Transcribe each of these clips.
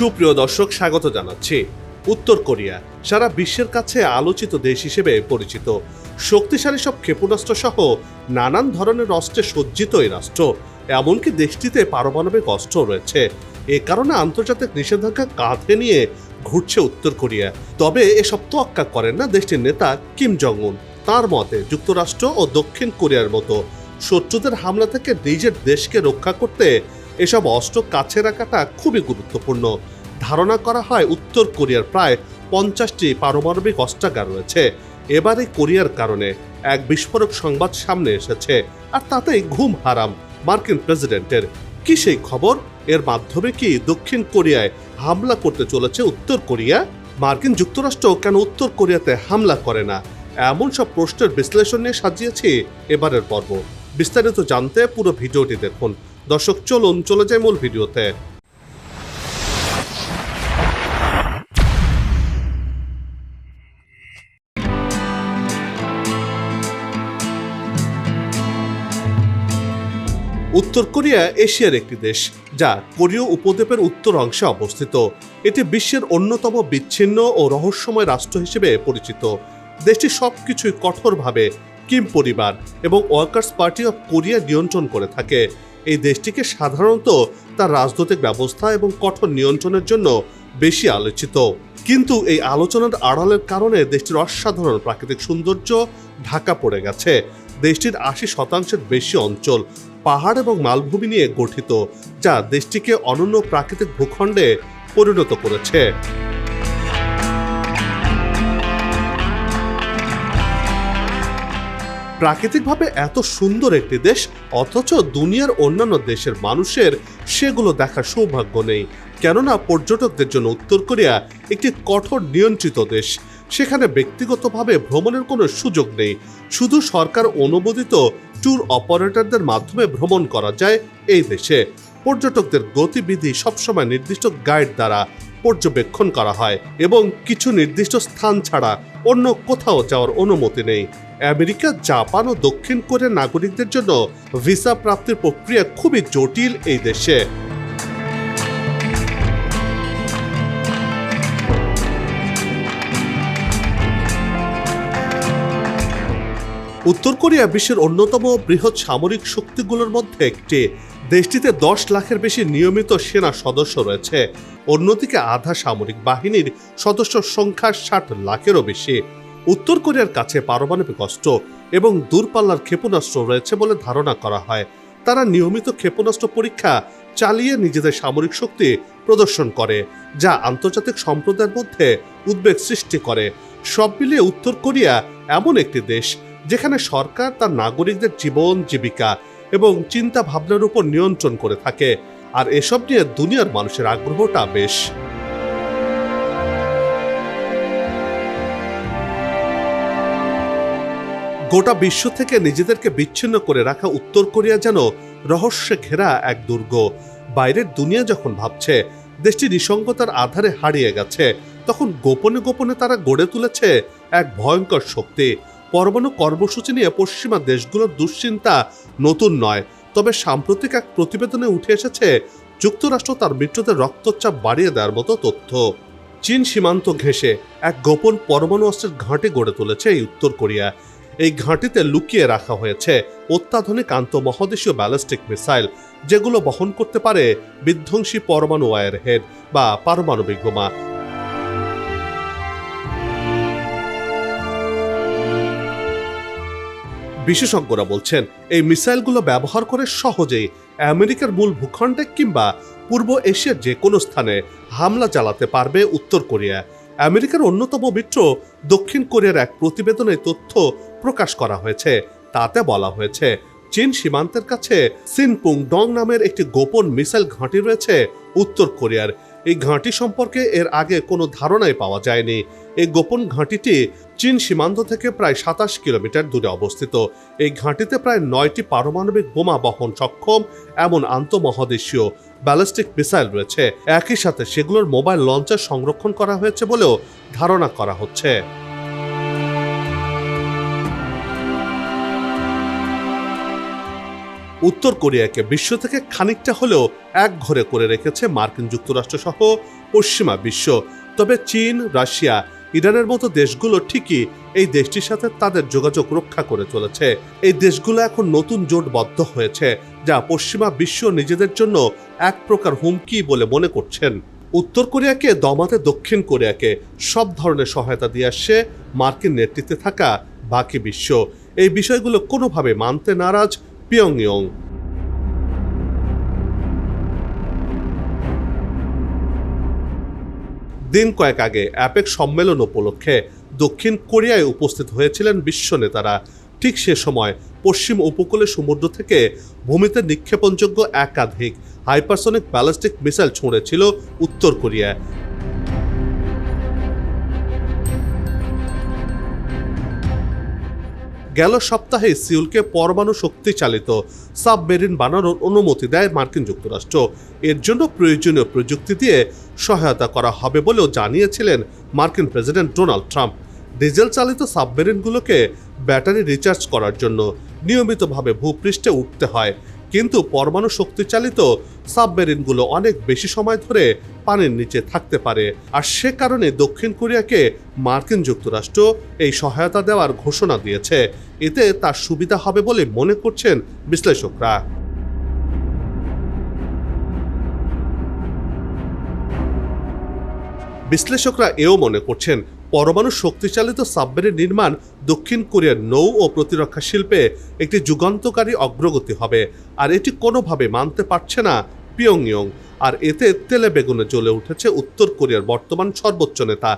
সুপ্রিয় দর্শক, স্বাগত জানাচ্ছি উত্তর কোরিয়া, সারা বিশ্বের কাছে আলোচিত দেশ হিসেবে পরিচিত। শক্তিশালী সব ক্ষেপণাস্ত্র সহ নানান ধরনের অস্ত্রে সজ্জিত এই রাষ্ট্র, এমনকি দেশটিতে পারমাণবিক অস্ত্র রয়েছে। এ কারণে আন্তর্জাতিক নিষেধাজ্ঞা কাঁধে নিয়ে ঘুরছে উত্তর কোরিয়া। তবে এসব তোয়াক্কা করেন না দেশটির নেতা কিম জং উন তার মতে, যুক্তরাষ্ট্র ও দক্ষিণ কোরিয়ার মতো শত্রুদের হামলা থেকে নিজের দেশকে রক্ষা করতে এসব অস্ত্র কাছে রাখাটা খুবই গুরুত্বপূর্ণ। ধারণা করা হয় উত্তর কোরিয়ার প্রায় পঞ্চাশটি পারমাণবিক অস্ত্রাগার রয়েছে। এবারে কোরিয়ার কারণে এক বিস্ফোরক সংবাদ সামনে এসেছে আর তাতেই ঘুম হারাম মার্কিন প্রেসিডেন্টের। কি সেই খবর? এর মাধ্যমে কি দক্ষিণ কোরিয়ায় হামলা করতে চলেছে উত্তর কোরিয়া? মার্কিন যুক্তরাষ্ট্র কেন উত্তর কোরিয়াতে হামলা করে না? এমন সব প্রশ্নের বিশ্লেষণ নিয়ে সাজিয়েছি এবারের পর্ব। বিস্তারিত জানতে পুরো ভিডিওটি দেখুন। দর্শক, চলুন, চলে যাই মূল ভিডিওতে। উত্তর কোরিয়া এশিয়ার একটি দেশ, যা কোরীয় উপদ্বীপের উত্তর অংশে অবস্থিত। এটি বিশ্বের অন্যতম বিচ্ছিন্ন ও রহস্যময় রাষ্ট্র হিসেবে পরিচিত। দেশটি সবকিছুই কঠোরভাবে কিম পরিবার এবং ওয়ার্কার্স পার্টি অফ কোরিয়া নিয়ন্ত্রণ করে থাকে। এই দেশটিকে সাধারণত তার রাজনৈতিক ব্যবস্থা এবং কঠোর নিয়ন্ত্রণের জন্য বেশি আলোচিত। কিন্তু এই আলোচনার আড়ালের কারণে দেশটির অসাধারণ প্রাকৃতিক সৌন্দর্য ঢাকা পড়ে গেছে। দেশটির আশি শতাংশের বেশি অঞ্চল পাহাড় এবং মালভূমি নিয়ে গঠিত, যা দেশটিকে অনন্য প্রাকৃতিক ভূখণ্ডে পরিণত করেছে। প্রাকৃতিকভাবে এত সুন্দর একটি দেশ, অথচ দুনিয়ার অন্যান্য দেশের মানুষের সেগুলো দেখার সৌভাগ্য নেই। কেননা পর্যটকদের জন্য উত্তর কোরিয়া একটি কঠোর নিয়ন্ত্রিত দেশ। সেখানে ব্যক্তিগতভাবে ভ্রমণের কোনো সুযোগ নেই। শুধু সরকার অনুমোদিত ট্যুর অপারেটরদের মাধ্যমে ভ্রমণ করা যায় এই দেশে। পর্যটকদের গতিবিধি সবসময় নির্দিষ্ট গাইড দ্বারা পর্যবেক্ষণ করা হয় এবং কিছু নির্দিষ্ট স্থান ছাড়া অন্য কোথাও যাওয়ার অনুমতি নেই। আমেরিকা, জাপান ও দক্ষিণ কোরিয়ার নাগরিকদের জন্য ভিসা প্রাপ্তির প্রক্রিয়া খুবই জটিল এই দেশে। উত্তর কোরিয়া বিশ্বের অন্যতম বৃহৎ সামরিক শক্তিগুলোর মধ্যে একটি। দেশটিতে দশ লাখের বেশি নিয়মিত সেনা সদস্য রয়েছে। অন্যদিকে আধা সামরিক বাহিনীর সদস্য সংখ্যা ষাট লাখেরও বেশি। উত্তর কোরিয়ার কাছে পারমাণবিক অস্ত্র এবং দূরপাল্লার ক্ষেপণাস্ত্র রয়েছে বলে ধারণা করা হয়। তারা নিয়মিত ক্ষেপণাস্ত্র পরীক্ষা চালিয়ে নিজেদের সামরিক শক্তি প্রদর্শন করে, যা আন্তর্জাতিক সম্প্রদায়ের মধ্যে উদ্বেগ সৃষ্টি করে। সব মিলিয়ে উত্তর কোরিয়া এমন একটি দেশ, যেখানে সরকার তার নাগরিকদের জীবন, জীবিকা এবং চিন্তা ভাবনার উপর নিয়ন্ত্রণ করে থাকে। আর এসব নিয়ে দুনিয়ার মানুষের আগ্রহটা বেশ। গোটা বিশ্ব থেকে নিজেদেরকে বিচ্ছিন্ন করে রাখা উত্তর কোরিয়া যেন রহস্যে ঘেরা এক দুর্গ। বাইরের দুনিয়া যখন ভাবছে, দেশটি নিসঙ্গতার আধারে হারিয়ে গেছে, তখন গোপনে গোপনে তারা গড়ে তুলেছে এক ভয়ঙ্কর শক্তি। পরমাণু কর্মসূচি নিয়ে পশ্চিমা দেশগুলোর দুশ্চিন্তা নতুন নয়, তবে সাম্প্রতিক এক প্রতিবেদনে উঠে এসেছে, যুক্তরাষ্ট্র তার মিত্রদের রক্তচাপ বাড়িয়ে দেওয়ার মতো তথ্য। চীন সীমান্ত ঘেঁষে এক গোপন পরমাণু অস্ত্রের ঘাঁটি গড়ে তুলেছে এই উত্তর কোরিয়া। এই ঘাঁটিতে লুকিয়ে রাখা হয়েছে অত্যাধুনিক আন্তঃমহাদেশীয় ব্যালিস্টিক মিসাইল, যেগুলো বহন করতে পারে বিধ্বংসী পরমাণু ওয়ার হেড বা পারমাণবিক বোমা। বিশেষজ্ঞরা বলছেন, এই মিসাইলগুলো ব্যবহার করে সহজেই আমেরিকার মূল ভূখণ্ডে কিংবা পূর্ব এশিয়ার যে কোনো স্থানে হামলা চালাতে পারবে উত্তর কোরিয়া। আমেরিকার অন্যতম মিত্র দক্ষিণ কোরিয়ার এক প্রতিবেদনে তথ্য প্রকাশ করা হয়েছে। তাতে বলা হয়েছে, চীন সীমান্তের কাছে সিনপুং ডং নামের একটি গোপন মিসাইল ঘাঁটি রয়েছে উত্তর কোরিয়ার। এই ঘাঁটি সম্পর্কে এর আগে কোনো ধারণাই পাওয়া যায়নি। এই গোপন ঘাঁটিটি চীন সীমান্ত থেকে প্রায় সাতাশ কিলোমিটার দূরে অবস্থিত। এই ঘাঁটিতে প্রায় নয়টি পারমাণবিক বোমা বহন সক্ষম, এমন আন্তঃমহাদেশীয় ব্যালিস্টিক মিসাইল রয়েছে। একই সাথে সেগুলোর মোবাইল লঞ্চার সংরক্ষণ করা হয়েছে বলেও ধারণা করা হচ্ছে। উত্তর কোরিয়াকে বিশ্ব থেকে খানিকটা হলেও এক ঘরে করে রেখেছে মার্কিন যুক্তরাষ্ট্র সহ পশ্চিমা বিশ্ব। তবে চীন, রাশিয়া, ইরানের মতো দেশগুলো ঠিকই এই দেশটির সাথে তাদের যোগাযোগ রক্ষা করে চলেছে। এই দেশগুলো এখন নতুন জোটবদ্ধ হয়েছে, যা পশ্চিমা বিশ্ব নিজেদের জন্য এক প্রকার হুমকি বলে মনে করছেন। উত্তর কোরিয়াকে দমাতে দক্ষিণ কোরিয়াকে সব ধরনের সহায়তা দিয়ে আসছে মার্কিন নেতৃত্বে থাকা বাকি বিশ্ব। এই বিষয়গুলো কোনোভাবে মানতে নারাজ পিয়ংইয়ং দিন কয়েক আগে অ্যাপেক সম্মেলন উপলক্ষে দক্ষিণ কোরিয়ায় উপস্থিত হয়েছিলেন বিশ্ব নেতারা। ঠিক সে সময় পশ্চিম উপকূলে সমুদ্র থেকে ভূমিতে নিক্ষেপণযোগ্য একাধিক হাইপারসনিক ব্যালিস্টিক মিসাইল ছুঁড়েছিল উত্তর কোরিয়া গেল সপ্তাহে সিউলকে পরমাণু শক্তি চালিত সাবমেরিন বানানোর অনুমতি দেয় মার্কিন যুক্তরাষ্ট্র। এর জন্য প্রয়োজনীয় প্রযুক্তি দিয়ে সহায়তা করা হবে বলেও জানিয়েছিলেন মার্কিন প্রেসিডেন্ট ডোনাল্ড ট্রাম্প। ডিজেল চালিত সাবমেরিনগুলোকে ব্যাটারি রিচার্জ করার জন্য নিয়মিতভাবে ভূপৃষ্ঠে উঠতে হয়। কিন্তু পরমাণু শক্তি চালিত সাবমেরিনগুলো অনেক বেশি সময় ধরে পানির নিচে থাকতে পারে। আর সে কারণে দক্ষিণ কোরিয়াকে মার্কিন যুক্তরাষ্ট্র এই সহায়তা দেওয়ার ঘোষণা দিয়েছে। এতে তার সুবিধা হবে বলে মনে করছেন বিশ্লেষকরা। বিশ্লেষকরা এও মনে করছেন পরমাণু শক্তিচালিত সাবমেরিন নির্মাণ দক্ষিণ কোরিয়ার নৌ ও প্রতিরক্ষা শিল্পে একটি যুগান্তকারী অগ্রগতি হবে। আর এটি কোনোভাবে মানতে পারছে না পিয়ংইয়ং। আর এতে তেলে বেগুনে জ্বলে উঠেছে উত্তর কোরিয়ার বর্তমান সর্বোচ্চ নেতা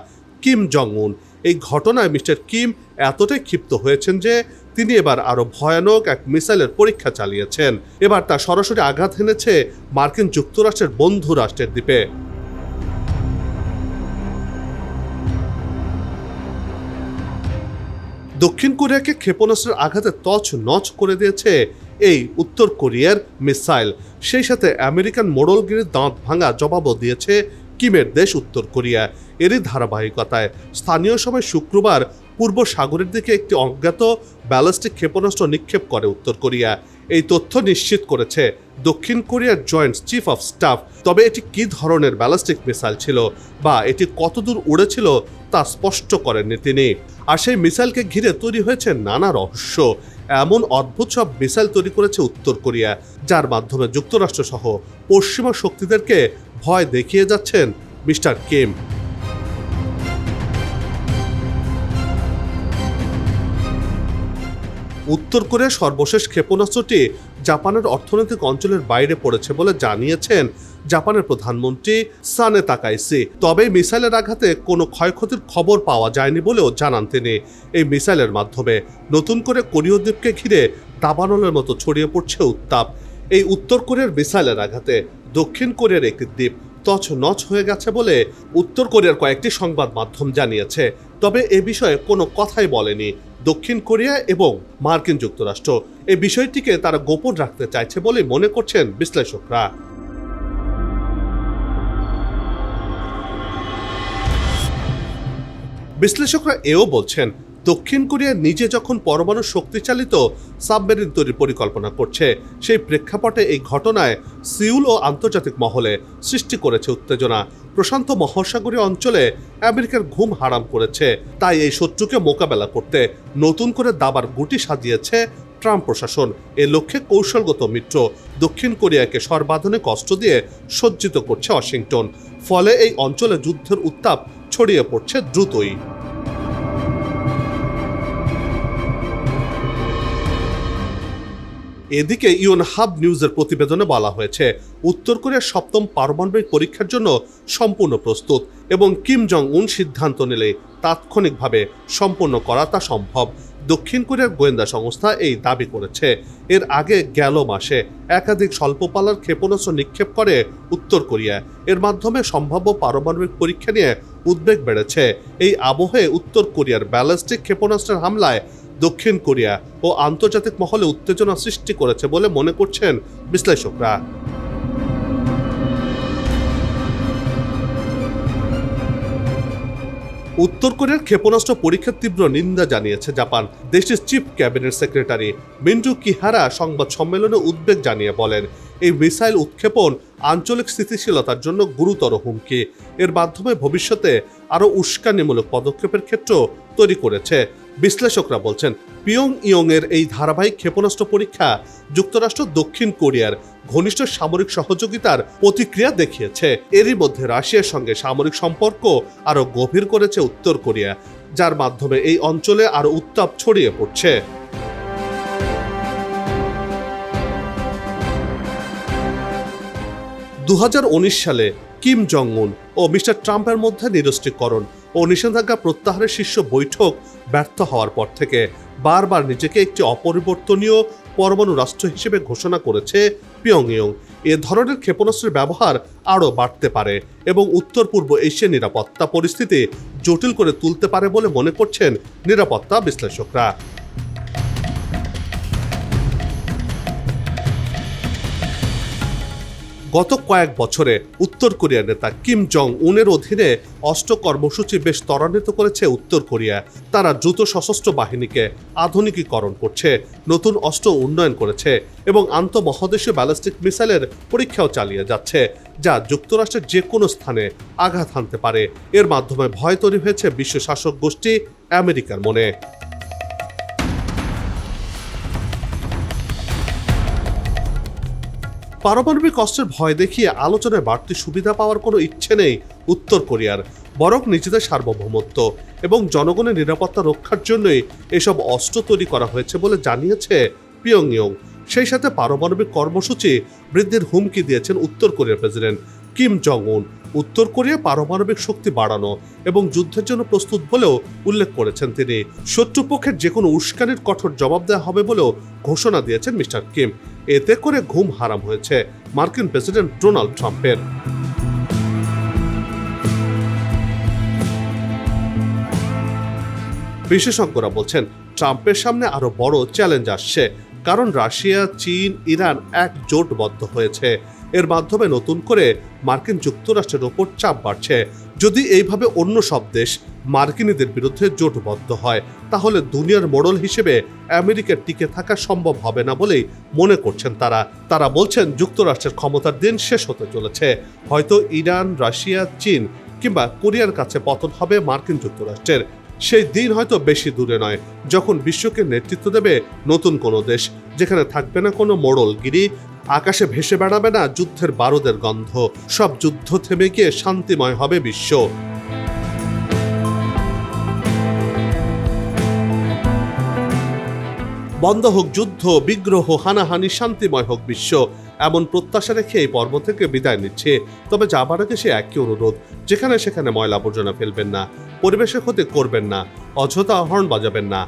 কিম জং উন এই ঘটনায় মিস্টার কিম এতটাই ক্ষিপ্ত হয়েছেন যে তিনি এবার আরও ভয়ানক এক মিসাইলের পরীক্ষা চালিয়েছেন। এবার তা সরাসরি আঘাত হেনেছে মার্কিন যুক্তরাষ্ট্রের বন্ধু রাষ্ট্রের দ্বীপে। দক্ষিণ কোরিয়াকে ক্ষেপণাস্ত্রের আঘাতে তছ নচ করে দিয়েছে এই উত্তর কোরিয়ার মিসাইল। সেই সাথে আমেরিকান মোড়লগিরির দাঁত ভাঙা জবাবও দিয়েছে কিমের দেশ উত্তর কোরিয়া। এরই ধারাবাহিকতায় স্থানীয় সময় শুক্রবার পূর্ব সাগরের দিকে একটি অজ্ঞাত ব্যালিস্টিক ক্ষেপণাস্ত্র নিক্ষেপ করে উত্তর কোরিয়া। এই তথ্য নিশ্চিত করেছে দক্ষিণ কোরিয়ার জয়েন্ট চিফ অফ স্টাফ। তবে এটি কী ধরনের ব্যালিস্টিক মিসাইল ছিল বা এটি কতদূর উড়েছিল তা স্পষ্ট করেননি তিনি। আর সেই মিসাইলকে ঘিরে তৈরি হয়েছে নানা রহস্য। এমন অদ্ভুত সব মিসাইল তৈরি করেছে উত্তর কোরিয়া, যার মাধ্যমে যুক্তরাষ্ট্র সহ পশ্চিমা শক্তিদেরকে ভয় দেখিয়ে যাচ্ছেন মিস্টার কিম। উত্তর কোরিয়ার সর্বশেষ ক্ষেপণাস্ত্রটি জাপানের অর্থনৈতিক অঞ্চলের বাইরে পড়েছে বলে জানিয়েছেন জাপানের প্রধানমন্ত্রী সানে তাকাইসি। তবে মিসাইলের আঘাতে কোনো ক্ষয়ক্ষতির খবর পাওয়া যায়নি বলেও জানান তিনি। এই মিসাইলের মাধ্যমে নতুন করে কোরীয় দ্বীপকে ঘিরে দাবানলের মতো ছড়িয়ে পড়ছে উত্তাপ। এই উত্তর কোরিয়ার মিসাইলের আঘাতে দক্ষিণ কোরিয়ার একটি দ্বীপ তছ নচ হয়ে গেছে বলে উত্তর কোরিয়ার কয়েকটি সংবাদ মাধ্যম জানিয়েছে। তবে এ বিষয়ে কোনো কথাই বলেনি দক্ষিণ কোরিয়া এবং মার্কিন যুক্তরাষ্ট্র। এই বিষয়টিকে তারা গোপন রাখতে চাইছে বলে মনে করছেন বিশ্লেষকরা। বিশ্লেষকরা এও বলছেন, দক্ষিণ কোরিয়া নিজে যখন পরমাণু শক্তিচালিত সাবমেরিন তৈরির পরিকল্পনা করছে, সেই প্রেক্ষাপটে এই ঘটনায় সিউল ও আন্তর্জাতিক মহলে সৃষ্টি করেছে উত্তেজনা। প্রশান্ত মহাসাগরীয় অঞ্চলে আমেরিকার ঘুম হারাম করেছে। তাই এই শত্রুকে মোকাবেলা করতে নতুন করে দাবার গুটি সাজিয়েছে ট্রাম্প প্রশাসন। এ লক্ষ্যে কৌশলগত মিত্র দক্ষিণ কোরিয়াকে সর্বাধনে কষ্ট দিয়ে সজ্জিত করছে ওয়াশিংটন। ফলে এই অঞ্চলে যুদ্ধের উত্তাপ ছড়িয়ে পড়ছে দ্রুতই। এদিকে ইউন হাব নিউজের প্রতিবেদনে বলা হয়েছে, উত্তর কোরিয়ার সপ্তম পারমাণবিক পরীক্ষার জন্য সম্পূর্ণ প্রস্তুত এবং কিম জং উন সিদ্ধান্ত নিলে তাৎক্ষণিকভাবে সম্পন্ন করা তা সম্ভব। দক্ষিণ কোরিয়ার গোয়েন্দা সংস্থা এই দাবি করেছে। এর আগে গেল মাসে একাধিক স্বল্পপালার ক্ষেপণাস্ত্র নিক্ষেপ করে উত্তর কোরিয়া। এর মাধ্যমে সম্ভাব্য পারমাণবিক পরীক্ষা নিয়ে উদ্বেগ বেড়েছে। এই আবহে উত্তর কোরিয়ার ব্যালিস্টিক ক্ষেপণাস্ত্রের হামলায় দক্ষিণ কোরিয়া ও আন্তর্জাতিক মহলে উত্তেজনা সৃষ্টি করেছে বলে মনে করছেন বিশ্লেষকরা। উত্তর কোরিয়ার ক্ষেপণাস্ত্র পরীক্ষার তীব্র নিন্দা জানিয়েছে জাপান। দেশটির chief cabinet secretary Minoru Kihara সংবাদ সম্মেলনে উদ্বেগ জানিয়ে বলেন, এই মিসাইল উৎক্ষেপণ আঞ্চলিক স্থিতিশীলতার জন্য গুরুতর হুমকি। এর মাধ্যমে ভবিষ্যতে আরও উস্কানিমূলক পদক্ষেপের ক্ষেত্র তৈরি করেছে। বিশ্লেষকরা বলছেন পিয়ং ইয়ং এর এই ধারাবাহিক ক্ষেপণাস্ত্র পরীক্ষা যুক্তরাষ্ট্র দক্ষিণ কোরিয়ার ঘনিষ্ঠ সামরিক সহযোগিতার প্রতিক্রিয়া দেখিয়েছে। এরই মধ্যে রাশিয়ার সঙ্গে সামরিক সম্পর্ক আরও গভীর করেছে উত্তর কোরিয়া, যার মাধ্যমে এই অঞ্চলে আরও উত্তাপ ছড়িয়ে পড়ছে। দু হাজার উনিশ সালে কিম জং উন ও মিস্টার ট্রাম্পের মধ্যে নিরস্ত্রীকরণ ও নিষেধাজ্ঞা প্রত্যাহারের শীর্ষ বৈঠক ব্যর্থ হওয়ার পর থেকে বারবার নিজেকে একটি অপরিবর্তনীয় পরমাণু রাষ্ট্র হিসেবে ঘোষণা করেছে পিয়ংইয়ং। এ ধরনের ক্ষেপণাস্ত্রের ব্যবহার আরও বাড়তে পারে এবং উত্তর পূর্ব এশিয়ার নিরাপত্তা পরিস্থিতি জটিল করে তুলতে পারে বলে মনে করছেন নিরাপত্তা বিশ্লেষকরা। গত কয়েক বছরে উত্তর কোরিয়ার নেতা কিম জং উনের অধীনে অষ্ট কর্মসূচি বেশ ত্বরান্বিত করেছে উত্তর কোরিয়া। তারা দ্রুত সশস্ত্র বাহিনীকে আধুনিকীকরণ করছে, নতুন অস্ত্র উন্নয়ন করেছে এবং আন্তঃমহাদেশীয় ব্যালিস্টিক মিসাইলের পরীক্ষাও চালিয়ে যাচ্ছে, যা যুক্তরাষ্ট্রের যে কোনো স্থানে আঘাত হানতে পারে। এর মাধ্যমে ভয় তৈরি হয়েছে বিশ্ব শাসক গোষ্ঠী আমেরিকার মনে। পারমাণবিক অস্ত্রের ভয় দেখিয়ে আলোচনায় বাড়তি সুবিধা পাওয়ার কোনো ইচ্ছে নেই উত্তর কোরিয়ার, বরং নিজেদের সার্বভৌমত্ব এবং জনগণের নিরাপত্তা রক্ষার জন্যই এসব অস্ত্র তৈরি করা হয়েছে বলে জানিয়েছে পিয়ংইয়ং। সেই সাথে পারমাণবিক কর্মসূচি বৃদ্ধির হুমকি দিয়েছেন উত্তর কোরিয়ার প্রেসিডেন্ট কিম জং উন। উত্তর কোরিয়া পারমাণবিক শক্তি বাড়ানো এবং যুদ্ধের জন্য প্রস্তুত বলেও উল্লেখ করেছেন তিনি। শত্রুপক্ষের যে কোনো উস্কানির কঠোর জবাব দেওয়া হবে বলেও ঘোষণা দিয়েছেন মিস্টার কিম। এতে করে ঘুম হারাম হয়েছে, মার্কিন প্রেসিডেন্ট ডোনাল্ড ট্রাম্পের। বিশেষজ্ঞরা বলছেন, ট্রাম্পের সামনে আরও বড় চ্যালেঞ্জ আসছে, কারণ রাশিয়া, চীন, ইরান এক জোটবদ্ধ হয়েছে। এর মাধ্যমে নতুন করে মার্কিন যুক্তরাষ্ট্রের ওপর চাপ বাড়ছে। যদি এইভাবে অন্য সব দেশ মার্কিনীদের বিরুদ্ধে জোটবদ্ধ হয়, তাহলে দুনিয়ার মোড়ল হিসেবে আমেরিকার টিকে থাকা সম্ভব হবে না বলেই মনে করছেন তারা। তারা বলছেন যুক্তরাষ্ট্রের ক্ষমতার দিন শেষ হতে চলেছে। হয়তো ইরান, রাশিয়া, চীন কিংবা কোরিয়ার কাছে পতন হবে মার্কিন যুক্তরাষ্ট্রের। সেই দিন হয়তো বেশি দূরে নয়, যখন বিশ্বকে নেতৃত্ব দেবে নতুন কোনো দেশ, যেখানে থাকবে না কোনো মোড়লগিরি আকাশে ভেসে বেড়াবে না যুদ্ধের বারুদের গন্ধ। সব যুদ্ধ থেমে গিয়ে শান্তিময় হবে বিশ্ব। বন্ধ হোক যুদ্ধ, বিগ্রহ, হানাহানি, শান্তিময় হোক বিশ্ব। এমন প্রত্যাশা রেখে এই পর্ব থেকে বিদায় নিচ্ছে। তবে যাবার আগে সে একই অনুরোধ, যেখানে সেখানে ময়লা আবর্জনা ফেলবেন না, পরিবেশের ক্ষতি করবেন না, অযথা হর্ন বাজাবেন না।